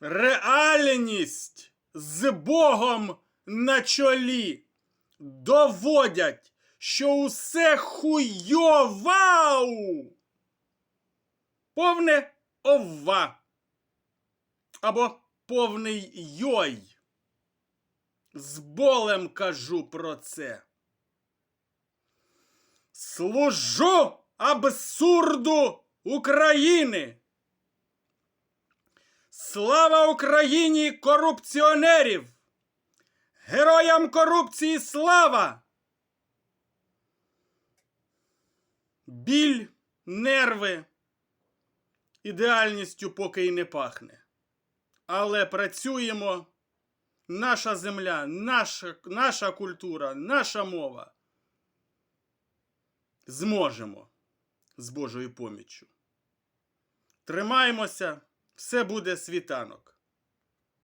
реальність з Богом на чолі доводять, що усе хуйовау. Повне овва. Або повний йой. З болем кажу про це. Служу абсурду України. Слава Україні корупціонерів! Героям корупції слава! Біль, нерви, ідеальністю поки й не пахне. Але працюємо. Наша земля, наша, наша культура, наша мова. Зможемо з Божою поміччю. Тримаємося, все буде світанок.